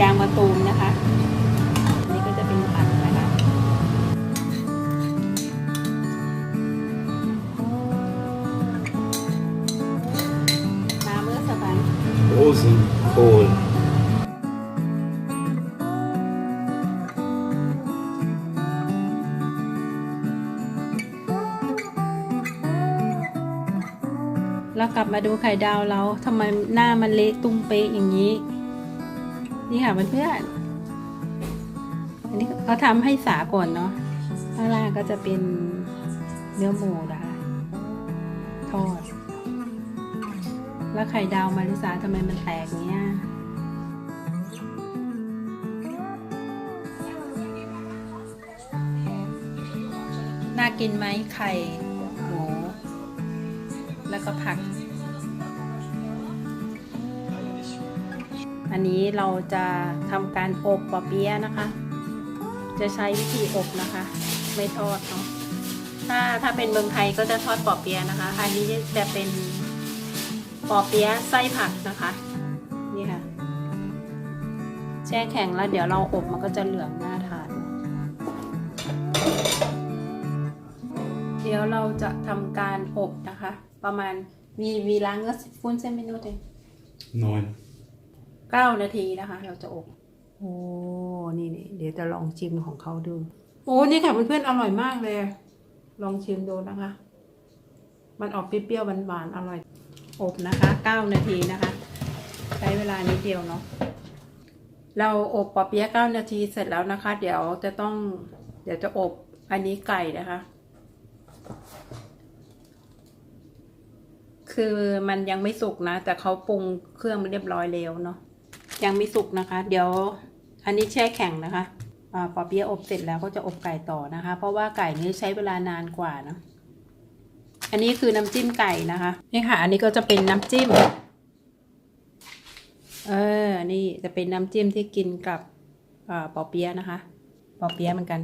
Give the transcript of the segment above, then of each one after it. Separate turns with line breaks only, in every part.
ยางมะตูมนะคะอันนี้ก็จะเป็นผักนะคะ มาเมื่อสบาย
Rosenkohl.
แล้วกลับมาดูไข่ดาวเราทำไมหน้ามันเละตุ้มเป๊ะอย่างนี้ นี่ค่ะเพื่อนๆอันนี้เขาทำให้สาก่อนเนาะข้างล่างก็จะเป็นเนื้อหมูนะคะทอด แล้วไข่ดาวมาริสาทำไมมันแตกเนี้ยน่ากินไหมไข่หมูแล้วก็ผัก อันนี้เราจะทำการอบปอเปี๊ยะนะคะ จะใช้วิธีอบนะคะ ไม่ทอดเนาะถ้าถ้าเป็นเมืองไทยก็จะทอดปอเปี๊ยะนะคะ อันนี้จะเป็นปอเปี๊ยะไส้ผักนะคะ นี่ค่ะ แช่แข็งแล้วเดี๋ยวเราอบมันก็จะเหลืองน่าทาน เดี๋ยวเราจะทำการอบนะคะ ประมาณมีมีล้างก็ฟุ้นเส้นเมนูเอง
Neun.
เก้านาทีนะคะ เราจะอบโอ้นี่นี่เดี๋ยวจะลองชิมของเขาดู โอ้นี่ค่ะเพื่อนๆอร่อยมากเลย ลองชิมดูนะคะ มันออกเปรี้ยวๆหวานๆอร่อย อบนะคะเก้านาทีนะคะ ใช้เวลานิดเดียวเนาะเราอบปอเปี๊ยะเก้านาทีเสร็จแล้วนะคะ เดี๋ยวจะต้อง เดี๋ยวจะอบอันนี้ไก่นะคะ คือมันยังไม่สุกนะ แต่เขาปรุงเครื่องมาเรียบร้อยแล้วเนาะ ยังไม่สุกนะคะ เดี๋ยวอันนี้แช่แข็งนะคะอปอเปี๊ยะอบเสร็จแล้วก็จะอบไก่ต่อนะคะ เพราะว่าไก่นี้ใช้เวลานานกว่าเนะอันนี้คือน้ำจิ้มไก่นะคะนี่ค่ะ อันนี้ก็จะเป็นน้ำจิ้ม เออ นี่จะเป็นน้ำจิ้มที่กินกับอปอเปี๊ยะนะคะปอเปี๊ยะเหมือนกัน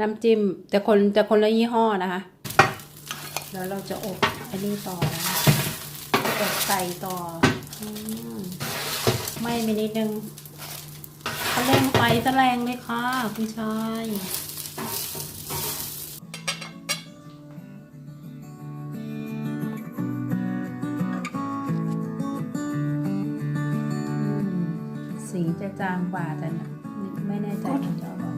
น้ำจิ้มแต่คนจะคนละยี่ห้อนะคะ แล้วเราจะอบอันนี้ต่อนะอบไก่ต่อ ไหม่ไปนิดนึงเขาเร่งไฟซะแรงเลยค่ะคุณชายอืมสีจะจางกว่าแต่ไม่แน่ใจมันจะแบบ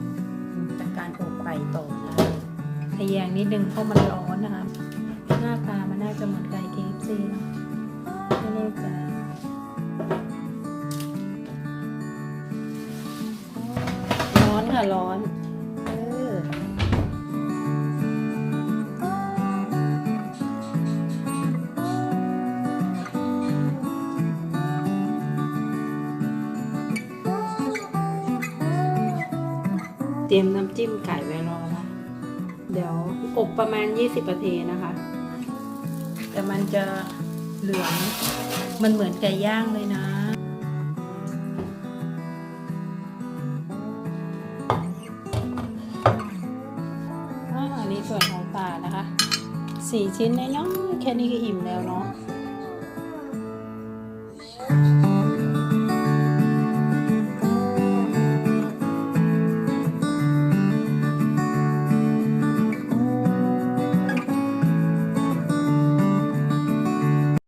จากการอบไก่ต่อนะคะทะแยงนิดนึงเพราะมันร้อนนะคะ ร้อนค่ะร้อนเออเตรียมน้ำจิ้มไก่ไว้รอละเดี๋ยวอบประมาณ 20นาทีนะคะ แต่มันจะเหลือง มันเหมือนไก่ย่างเลยนะ คะสี่ชิ้นน้อยๆแค่นี้ก็อิ่มแล้วเนาะ